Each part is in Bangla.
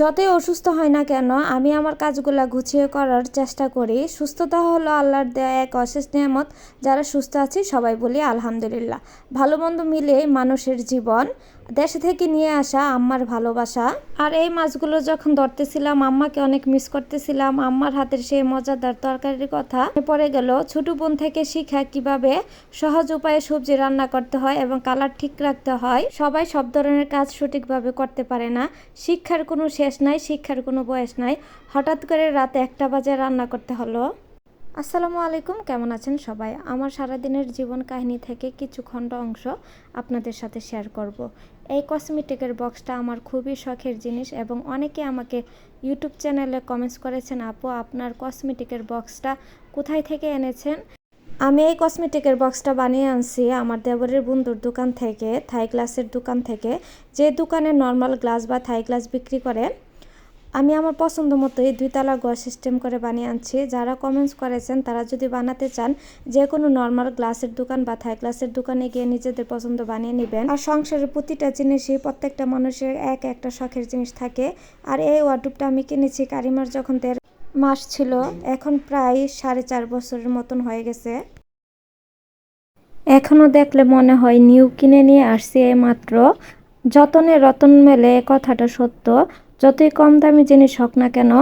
যতই অসুস্থ হয় না কেন, আমি আমার কাজগুলা গুছিয়ে করার চেষ্টা করি। সুস্থতা হলো আল্লাহর দেয়া এক অশেষ নিয়ামত। যারা সুস্থ আছে, সবাই বলি আলহামদুলিল্লাহ। ভালো মন্দ মিলে মানুষের জীবন। দেশে থেকে নিয়ে আসা আম্মার ভালোবাসা। আর এই মাছগুলো যখন ধরতেছিলাম, আম্মাকে অনেক মিস করতেছিলাম। আম্মার হাতের সেই মজাদার তরকারির কথা পরে গেল ছোট বোন থেকে শিখা কীভাবে সহজ উপায়ে সবজি রান্না করতে হয় এবং কালার ঠিক রাখতে হয়। সবাই সব ধরনের কাজ সঠিকভাবে করতে পারে না। শিক্ষার কোনো শেষ নাই, শিক্ষার কোনো বয়স নাই। হঠাৎ করে রাতে একটা বাজে রান্না করতে হলো। আসসালামু আলাইকুম, কেমন আছেন সবাই? আমার সারাদিনের জীবন কাহিনী থেকে কিছু খণ্ড অংশ আপনাদের সাথে শেয়ার করব। এই কসমেটিকের বক্সটা আমার খুবই শখের জিনিস এবং অনেকে আমাকে ইউটিউব চ্যানেলে কমেন্টস করেছেন, আপু, আপনার কসমেটিকের বক্সটা কোথায় থেকে এনেছেন? আমি এই কসমেটিকের বক্সটা বানিয়ে আনছি আমার দেবরের বন্ধুর দোকান থেকে থাই গ্লাসের দোকান থেকে। যে দোকানে নর্মাল গ্লাস বা থাই গ্লাস বিক্রি করে আমি আমার পছন্দ মতো এই দুইতলা গড় সিস্টেম করে বানিয়ে আনছি। যারা কমেন্টস করেছেন, তারা যদি বানাতে চান যে কোনো নর্মাল গ্লাসের দোকান বা থাই গ্লাসের দোকানে গিয়ে নিজেদের পছন্দ বানিয়ে নেবেন। আর সংসারের প্রতিটা জিনিসই প্রত্যেকটা মানুষের এক একটা শখের জিনিস থাকে। আর এই ওয়ার্ডরোবটা আমি কিনেছি কারিমার যখন দেড় মাস ছিল, এখন প্রায় সাড়ে চার বছরের মতন হয়ে গেছে। এখনও দেখলে মনে হয় নিউ কিনে নিয়ে আসছি মাত্র যতনে রতন মেলে, কথাটা সত্য। যতই কম দামি জিনিস হোক না কেন,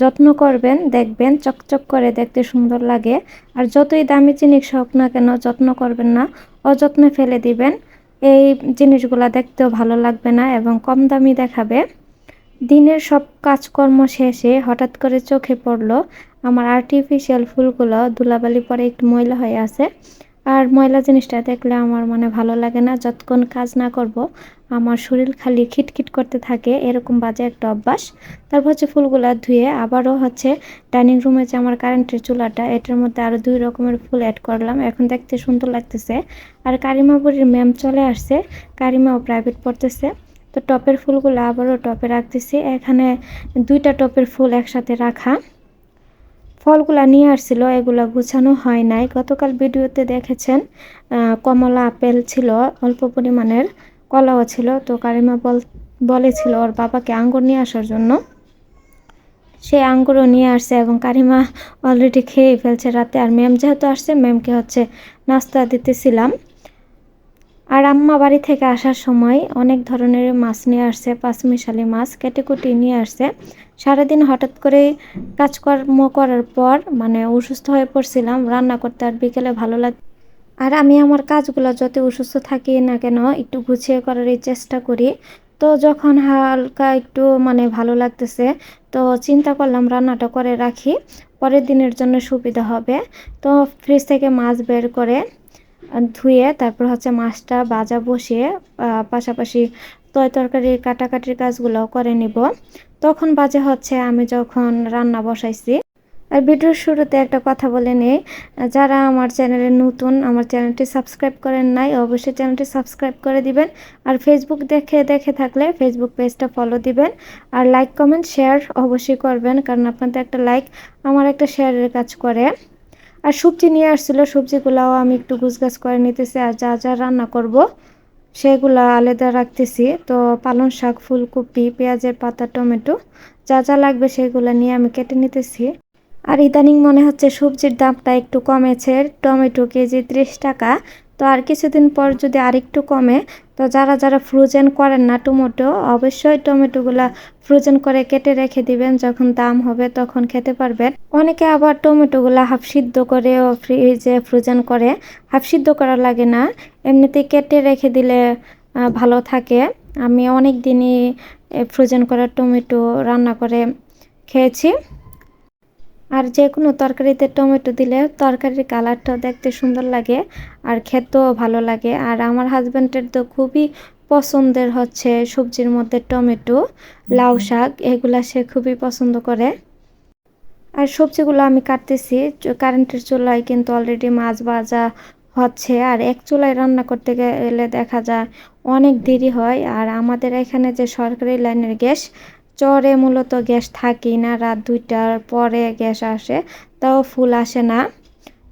যত্ন করবেন, দেখবেন, চকচক করে দেখতে সুন্দর লাগে। আর যতই দামি জিনিস হোক না কেন, যত্ন করবেন না, অযত্নে ফেলে দিবেন। এই জিনিসগুলো দেখতেও ভালো লাগবে না এবং কম দামি দেখাবে। দিনের সব কাজকর্ম শেষে হঠাৎ করে চোখে পড়ল, আমার আর্টিফিশিয়াল ফুলগুলো ধুলাবালি পরে একটু ময়লা হয়ে আছে। আর ময়লা জিনিসটা দেখলে আমার মানে ভালো লাগে না। যতক্ষণ কাজ না করব, আমার শরীর খালি খিটখিট করতে থাকে, এরকম বাজে একটা অভ্যাস। তারপর হচ্ছে ফুলগুলা ধুয়ে আবারও হচ্ছে ডাইনিং রুমে যে আমার কারেন্টের চুলাটা, এটার মধ্যে আরও দুই রকমের ফুল অ্যাড করলাম। এখন দেখতে সুন্দর লাগতেছে। আর কারিমা বুড়ির ম্যাম চলে আসছে। কারিমাও প্রাইভেট পড়তেছে। তো টপের ফুলগুলো আবারও টপে রাখতেছি। এখানে দুইটা টপের ফুল একসাথে রাখা। ফলগুলা নিয়ে আসছিল, এগুলো গুছানো হয় নাই। গতকাল ভিডিওতে দেখেছেন কমলা আপেল ছিল, অল্প পরিমাণের কলাও ছিল। তো কারিমা বল, বলেছিল ওর বাবাকে আঙ্গুর নিয়ে আসার জন্য। সে আঙ্গুরও নিয়ে আসছে এবং কারিমা অলরেডি খেয়ে ফেলছে রাতে। আর ম্যাম যেহেতু আসছে, ম্যামকে হচ্ছে নাস্তা দিতেছিলাম। আর আম্মা বাড়ি থেকে আসার সময় অনেক ধরনের মাছ নিয়ে আসছে, পাঁচমিশালি মাছ কেটে কুটি নিয়ে আসছে। সারাদিন হঠাৎ করে কাজকর্ম করার পর মানে অসুস্থ হয়ে পড়ছিলাম, রান্না করতে আর বিকেলে ভালো লাগ আর আমি আমার কাজগুলো যত অসুস্থ থাকি না কেন, একটু গুছিয়ে করার চেষ্টা করি। তো যখন হালকা একটু মানে ভালো লাগতেছে, তো চিন্তা করলাম রান্নাটা করে রাখি, পরের দিনের জন্য সুবিধা হবে। তো ফ্রিজ থেকে মাছ বের করে ধুয়ে তারপর হচ্ছে মাছটা বাজা বসিয়ে পাশাপাশি তয় তরকারি কাটাকাটির কাজগুলোও করে নিব। তখন বাজে হচ্ছে আমি যখন রান্না বসাইছি। আর ভিডিওর শুরুতে একটা কথা বলে নেই, যারা আমার চ্যানেলে নতুন, আমার চ্যানেলটি সাবস্ক্রাইব করেন নাই, অবশ্যই চ্যানেলটি সাবস্ক্রাইব করে দিবেন। আর ফেসবুক দেখে দেখে থাকলে ফেসবুক পেজটা ফলো দিবেন। আর লাইক কমেন্ট শেয়ার অবশ্যই করবেন, কারণ আপনাদের একটা লাইক আমার একটা শেয়ারের কাজ করে। আর সবজি নিয়ে আসছিল, সবজিগুলাও আমি একটু গুছগাছ করে নিতেছি আর যা যা রান্না করব সেগুলা আলাদা রাখতেছি। তো পালং শাক, ফুলকপি, পেঁয়াজের পাতা, টমেটো যা যা লাগবে সেগুলো নিয়ে আমি কেটে নিতেছি। আর ইদানিং মনে হচ্ছে সবজির দামটা একটু কমেছে, টমেটো কেজি ত্রিশ টাকা তো আর কিছুদিন পর যদি আরেকটু কমে, তো যারা যারা ফ্রোজেন করেন না টমেটো, অবশ্যই টমেটোগুলা ফ্রোজেন করে কেটে রেখে দিবেন। যখন দাম হবে তখন খেতে পারবেন। অনেকে আবার টমেটোগুলা হাফ সিদ্ধ করে ফ্রিজে ফ্রোজেন করে। হাফ সিদ্ধ করা লাগে না। এমনিতে কেটে রেখে দিলে ভালো থাকে। আমি অনেক দিনই ফ্রোজেন করা টমেটো রান্না করে খেয়েছি। আর যে কোনো তরকারিতে টমেটো দিলে তরকারির কালারটাও দেখতে সুন্দর লাগে আর খেতেও ভালো লাগে। আর আমার হাজব্যান্ডের তো খুবই পছন্দের হচ্ছে সবজির মধ্যে টমেটো লাউ শাক এগুলা সে খুবই পছন্দ করে। আর সবজিগুলো আমি কাটতেছি কারেন্টের চুলায় কিন্তু অলরেডি মাছ ভাজা হচ্ছে। আর এক চুলায় রান্না করতে গেলে দেখা যায় অনেক দেরি হয়। আর আমাদের এখানে যে সরকারি লাইনের গ্যাস চরে মূলত গ্যাস থাকি না, রাত দুইটার পরে গ্যাস আসে, তাও ফুল আসে না।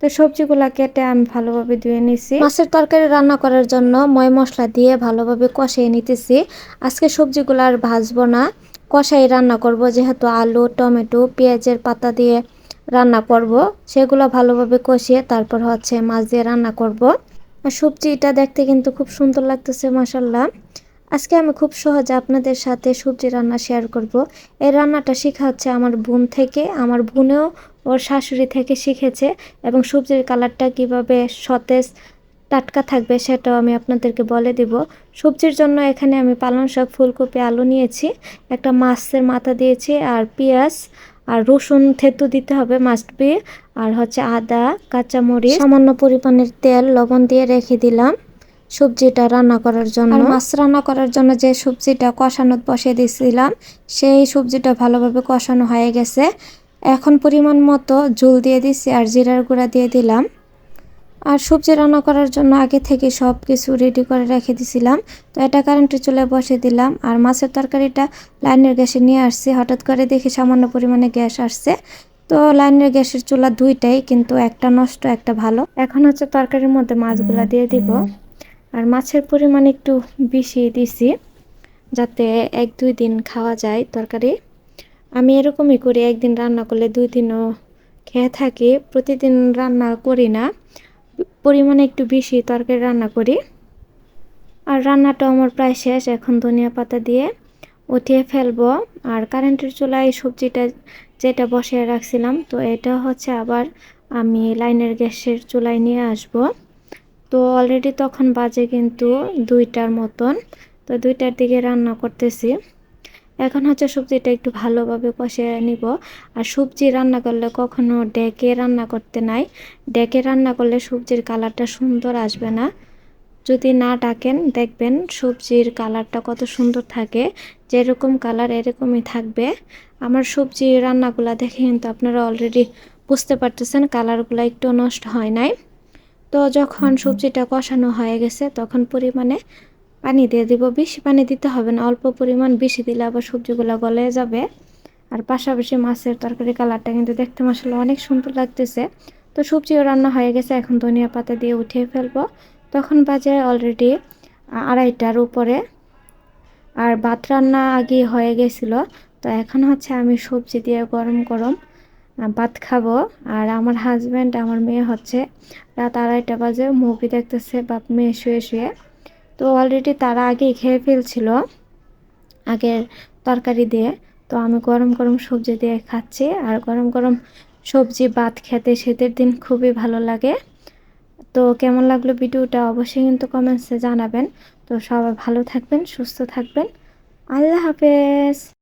তো সবজিগুলা কেটে আমি ভালোভাবে ধুয়ে নিছি। মাছের তরকারি রান্না করার জন্য ময় মশলা দিয়ে ভালোভাবে কষিয়ে নিতেছি। আজকে সবজিগুলো আর ভাজবো না, কষাই রান্না করব, যেহেতু আলু, টমেটো, পেঁয়াজের পাতা দিয়ে রান্না করব। সেগুলো ভালোভাবে কষিয়ে তারপর হচ্ছে মাছ দিয়ে রান্না করব। সবজিটা দেখতে কিন্তু খুব সুন্দর লাগতেছে মাসাল্লাহ আজকে আমি খুব সহজে আপনাদের সাথে সবজি রান্না শেয়ার করব। এই রান্নাটা শেখা হচ্ছে আমার বোন থেকে, আমার বোনেও ওর শাশুড়ি থেকে শিখেছে এবং সবজির কালারটা কীভাবে সতেজ, টাটকা থাকবে সেটাও আমি আপনাদেরকে বলে দিব। সবজির জন্য এখানে আমি পালং শাক, ফুলকপি, আলু নিয়েছি, একটা মাছের মাথা দিয়েছি আর পেঁয়াজ আর রসুন থেতু দিতে হবে মাস্ট বি আর হচ্ছে আদা, কাঁচামরিচ, সামান্য পরিমাণের তেল, লবণ দিয়ে রেখে দিলাম। সবজিটা রান্না করার জন্য। মাছ রান্না করার জন্য যে সবজিটা কষানো বসিয়ে দিয়েছিলাম সেই সবজিটা ভালোভাবে কষানো হয়ে গেছে। এখন পরিমাণ মতো ঝুল দিয়ে দিচ্ছি আর জিরার গুঁড়া দিয়ে দিলাম। আর সবজি রান্না করার জন্য আগে থেকে সব কিছু রেডি করে রেখে দিছিলাম। তো এটা কারেন্টের চুলে বসে দিলাম আর মাছের তরকারিটা লাইনের গ্যাসে নিয়ে আসছি। হঠাৎ করে দেখি সামান্য পরিমাণে গ্যাস আসছে। তো লাইনের গ্যাসের চুলা দুইটাই কিন্তু একটা নষ্ট, একটা ভালো। এখন হচ্ছে তরকারির মধ্যে মাছগুলা দিয়ে দিব। আর মাছের পরিমাণ একটু বেশি দিছি, যাতে এক দুই দিন খাওয়া যায় তরকারি। আমি এরকমই করি, একদিন রান্না করলে দুই দিনও খেয়ে থাকি, প্রতিদিন রান্না করি না, পরিমাণে একটু বেশি তরকারি রান্না করি। আর রান্নাটা আমার প্রায় শেষ, এখন ধনিয়া পাতা দিয়ে উঠিয়ে ফেলব। আর কারেন্টের চুলায় সবজিটা যেটা বসিয়ে রাখছিলাম, তো এটা হচ্ছে আবার আমি লাইনের গ্যাসের চুলায় নিয়ে আসব। তো অলরেডি তখন বাজে কিন্তু দুইটার মতন। তো দুইটার দিকে রান্না করতেছি। এখন হচ্ছে সবজিটা একটু ভালোভাবে কষিয়ে নিব। আর সবজি রান্না করলে কখনো ডেকে রান্না করতে নাই। ডেকে রান্না করলে সবজির কালারটা সুন্দর আসবে না। যদি না ডাকেন, দেখবেন সবজির কালারটা কত সুন্দর থাকে। যেরকম কালার এরকমই থাকবে। আমার সবজি রান্নাগুলো দেখে কিন্তু আপনারা অলরেডি বুঝতে পারতেছেন, কালারগুলো একটু নষ্ট হয় নাই। তো যখন সবজিটা কষানো হয়ে গেছে তখন পরিমাণে পানি দিয়ে দিব। বেশি পানি দিতে হবে না অল্প পরিমাণ বেশি দিলে আবার সবজিগুলো গলে যাবে। আর পাশাপাশি মাছের তরকারি কালারটা কিন্তু দেখতে মশলা অনেক সুন্দর লাগতেছে। তো সবজিও রান্না হয়ে গেছে এখন ধনিয়া পাতা দিয়ে উঠিয়ে ফেলব। তখন বাজে অলরেডি আড়াইটার উপরে। আর ভাত রান্না আগে হয়ে গেছিল তো এখন হচ্ছে আমি সবজি দিয়ে গরম গরম ভাত খাব। আর আমার হাজব্যান্ড আমার মেয়ে হচ্ছে রাত আড়াইটা বাজে, মুভি দেখতেছে, বাপ মেয়ে শুয়ে শুয়ে। তো অলরেডি তারা আগেই খেয়ে ফেলছিল, আগের তরকারি দিয়ে। তো আমি গরম গরম সবজি দিয়ে খাচ্ছি, আর গরম গরম সবজি, ভাত খেতে শীতের দিন খুবই ভালো লাগে। তো কেমন লাগল ভিডিওটা অবশ্যই কিন্তু কমেন্টসে জানাবেন। তো সবাই ভালো থাকবেন, সুস্থ থাকবেন। আল্লাহ হাফেজ।